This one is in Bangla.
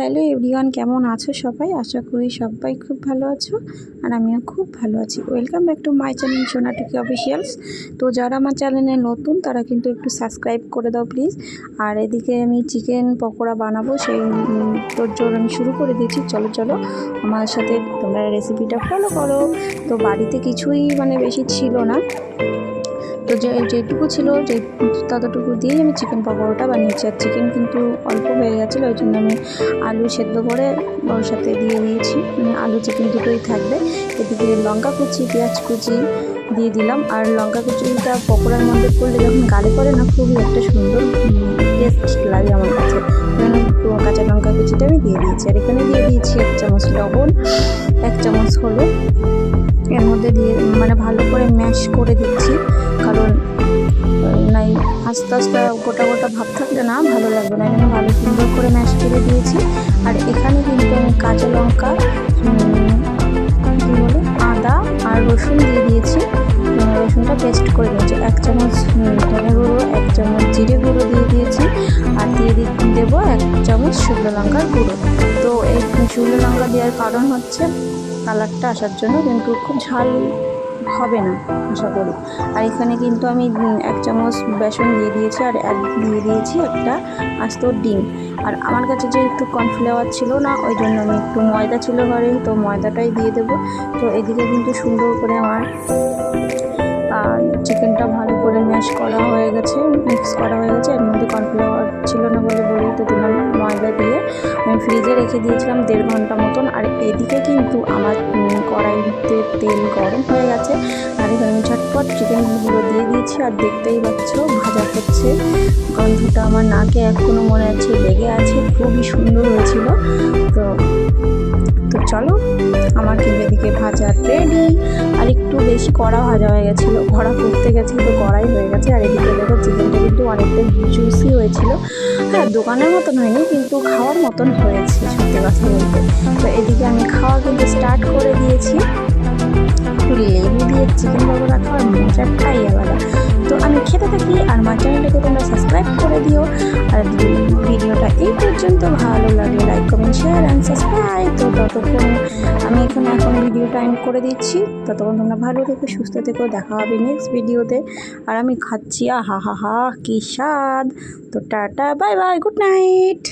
হ্যালো এভরিওয়ান, কেমন আছো সবাই? আশা করি সবাই খুব ভালো আছো আর আমিও খুব ভালো আছি। Welcome back to my channel Sonatuki officials তো যারা আমার চ্যানেলে নতুন, তারা কিন্তু একটু সাবস্ক্রাইব করে দাও প্লিজ আর এদিকে আমি চিকেন পকোড়া বানাবো, সেই তোর জোর আমি শুরু করে দিয়েছি। চলো চলো আমার সাথে তোমরা রেসিপিটা ফলো করো। তো বাড়িতে কিছুই মানে বেশি ছিল না। তো যে, যেটুকু ছিল, যে ততটুকু দিয়েই আমি চিকেন পকোড়াটা বানিয়েছি। আর চিকেন কিন্তু অল্প হয়ে গেছিল, ওই জন্য আমি আলু সেদ্ধ করে ওর সাথে দিয়ে দিয়েছি। মানে আলু চিকেন দুটোই থাকবে। এদিকে লঙ্কা কুচি, পেঁয়াজ কুচি দিয়ে দিলাম। আর লঙ্কা কুচিটা পকোড়ার মধ্যে করলে যখন গালে পড়ে না, খুবই একটা সুন্দর টেস্ট লাগে আমার কাছে। কাঁচা লঙ্কা কুচিটা আমি দিয়ে দিয়েছি। আর এখানে দিয়ে দিয়েছি এক চামচ লবণ, এক চামচ হলুদ। এর মধ্যে দিয়ে মানে ভালো ম্যাশ করে দিচ্ছি। কারণ নাই, আস্তে আস্তে গোটা গোটা ভাব থাকলে না ভালো লাগবে না। এখানে ভালো সুন্দর করে ম্যাশ করে দিয়েছি। আর এখানে কিন্তু আমি কাঁচা লঙ্কা বলে, আদা আর রসুন দিয়ে দিয়েছি। রসুনটা পেস্ট করে দিয়েছি এক চামচ ধনে গুঁড়ো, এক চামচ জিরে গুঁড়ো দিয়ে দিয়েছি। আর দিয়ে দেবো এক চামচ শুকনো লঙ্কার গুঁড়ো। তো এই শুকনো লঙ্কা দেওয়ার কারণ হচ্ছে, কালারটা আসার জন্য কিন্তু খুব ঝাল হবে না, আশা করি। আর এখানে কিন্তু আমি এক চামচ বেসন দিয়ে দিয়েছি আর এক দিয়ে দিয়েছি একটা আস্ত ডিম। আর আমার কাছে যে একটু কর্নফ্লাওয়ার ছিল না, ওই জন্য আমি একটু ময়দা ছিল ঘরে, তো ময়দাটাই দিয়ে দেবো। তো এদিকে কিন্তু সুন্দর করে আমার চিকেনটা ভালো করে ম্যাশ করা হয়ে গেছে, মিক্স করা হয়ে গেছে। এর মধ্যে কর্নফ্লাওয়ার ছিল না বলে বলেই তো দিলাম ময়দা দিয়ে আমি ফ্রিজে রেখে দিয়েছিলাম দেড় ঘণ্টা মতন। আর এদিকে কিন্তু আমার কড়াইতে তেল গরম হয়ে গেছে। আর এখানে আমি ঝটপট চিকেনগুলো দিয়ে দিয়েছি। আর দেখতেই পাচ্ছ, ভাজা হচ্ছে। গন্ধটা আমার নাকে এখনও মনে আছে লেগে আছে। খুবই সুন্দর হয়েছিল। তো তো চলো, আমার কিন্তু এদিকে ভাজা রেডি আর একটু বেশি কড়া ভাজা হয়ে গেছিল। ভরা করতে গেছে তো কড়াই হয়ে গেছে। আর এদিকে দেখো চিকেনটা কিন্তু অনেকটা জুসি হয়েছিল। হ্যাঁ দোকানের মতন হয়নি, কিন্তু খাওয়ার মতন হয়েছে, সত্যি কথা বলতে। তো এদিকে আমি খাওয়া কিন্তু স্টার্ট করে দিয়েছি। একটু লেবু দিয়ে চিকেন পকোড়া খাওয়ার মজাটাই আমি থাকি আর আমার চ্যানেলটাকে তোমরা সাবস্ক্রাইব করে দিও। আর ভিডিওটা এই পর্যন্ত ভালো লাগে like comment share and subscribe তো ততক্ষণ আমি এখানে এখন ভিডিও টাইম করে দিচ্ছি। ততক্ষণ তোমরা ভালো থেকো, সুস্থ থেকো। দেখা হবে নেক্সট ভিডিওতে আর আমি খাচ্ছি আহা হা হা কী স্বাদ। তো tata bye bye good night